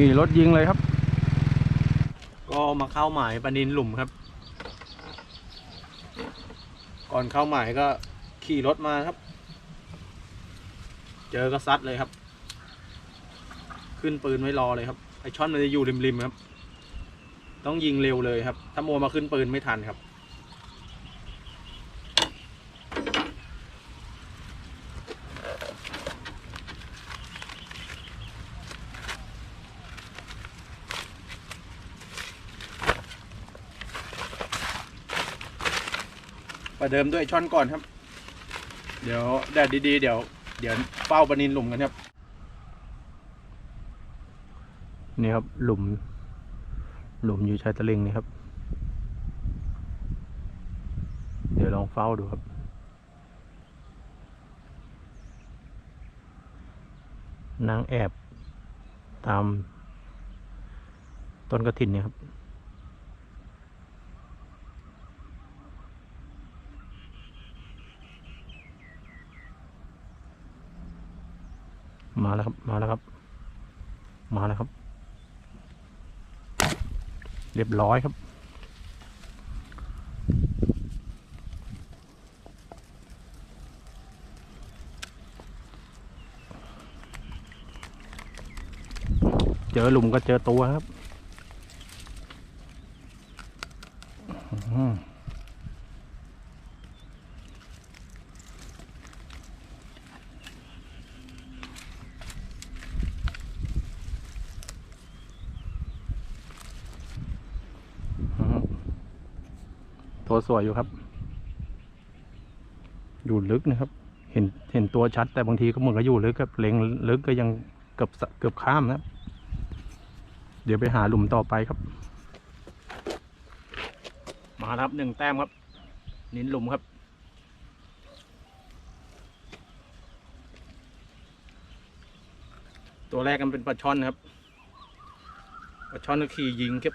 นี่รถยิงเลยครับ ก็มาเข้าหมายปนินหลุมครับ ก่อนเข้าหมายก็ขี่รถมาครับ เจอก็ซัดเลยครับ ขึ้นปืนไว้รอเลยครับไอช่อนมันจะอยู่ริมๆครับ ต้องยิงเร็วเลยครับ ถ้ามัวมาขึ้นปืนไม่ทันครับ ประเดิมด้วยช่อนก่อนครับ เดี๋ยวแดดดีๆ เดี๋ยว เดี๋ยวเฝ้าปนินหลุมกันครับ นี่ครับหลุม หลุมอยู่ชายตะลิงนี่ครับ เดี๋ยวลองเฝ้าดูครับนางแอบตามต้นกระถินเนี่ยครับ มาแล้วครับ มาแล้วครับ มาแล้วครับ เรียบร้อยครับ เจอหลุมก็เจอตัวครับ อื้อหืออื้อหือ ตัวสวยอยู่ครับ อยู่ลึกนะครับ เห็นเห็นตัวชัด แต่บางทีก็เหมือนก็อยู่ลึกครับเล็งลึกก็ยังเกือบเกือบข้ามนะครับเดี๋ยวไปหาหลุมต่อไปครับ มาครับหนึ่งแต้มครับ นินหลุมครับตัวแรกกันเป็นปลาช่อนครับ ปลาช่อนก็ขี่ยิงครับ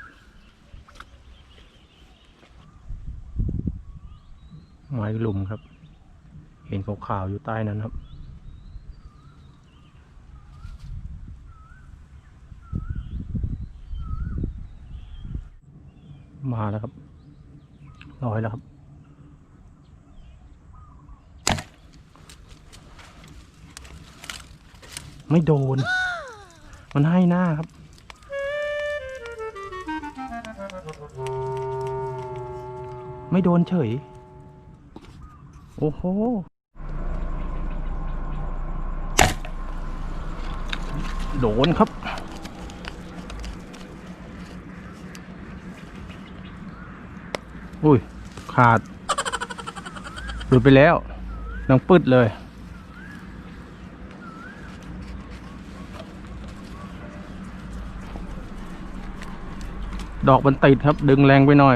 ไม้ลุมครับ เห็นขาวๆอยู่ใต้นั้นครับมาแล้วครับลอยแล้วครับ ไม่โดน มันให้หน้าครับ ไม่โดนเฉย อ้โหโดนครับ อุ้ย ขาดหลุดไปแล้วนังปึดเลยดอกมันติดครับ ดึงแรงไปหน่อย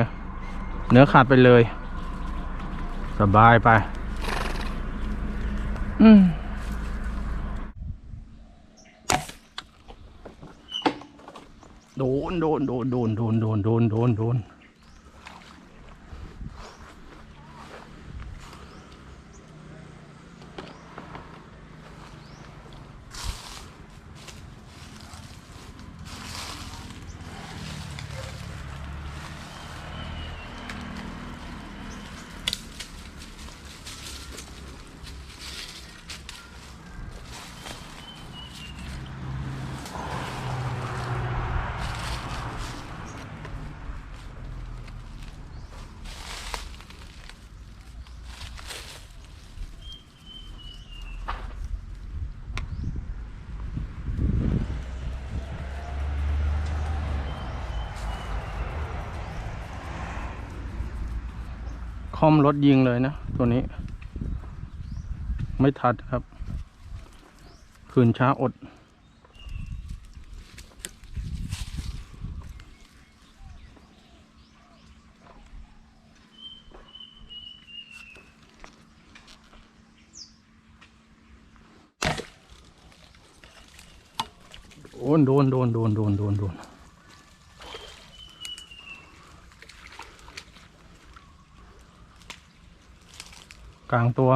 เนื้อขาดไปเลย สบายไป อืมโดนโดนโดนโดนโดนโดนโดนโดนโดน คอมรถยิงเลยนะ ตัวนี้ ไม่ทัดครับ คืนช้าอดโดนโดนโดนโดนโดนโดนโดน càng กลางตัว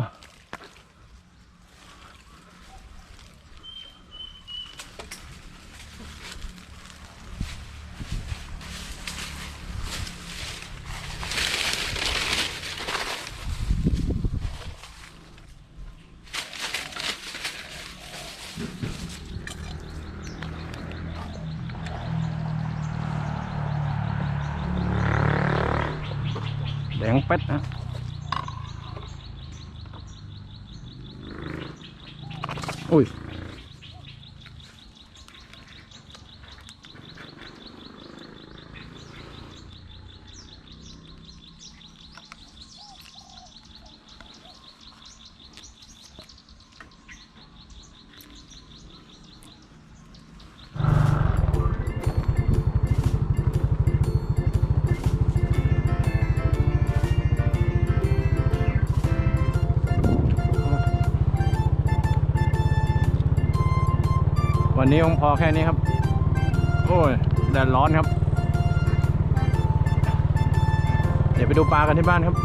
đèn pet á ด วันนี้คงพอแค่นี้ครับ โอ้ยแดดร้อนครับ เดี๋ยวไปดูปลากันที่บ้านครับ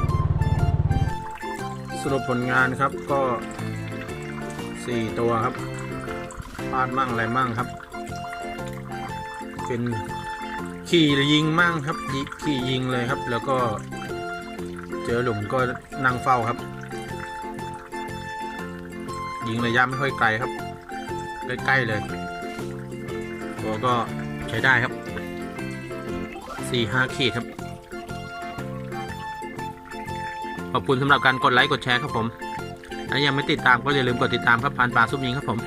สรุปผลงานครับก็สี่ตัวครับพลาดมั่งอะไรมั่งครับ เป็นขี่ยิงมั่งครับขี่ยิงเลยครับ แล้วก็เจอหลุมก็นั่งเฝ้าครับ ยิงระยะไม่ค่อยไกลครับ ใกล้ๆเลยตัวก็ใช้ได้ครับสี่ห้าขีดครับ ขอบคุณสำหรับการกดไลค์กดแชร์ครับผมถ้ายังไม่ติดตามก็อย่าลืมกดติดตามครับพันปลาซุปยิงครับผม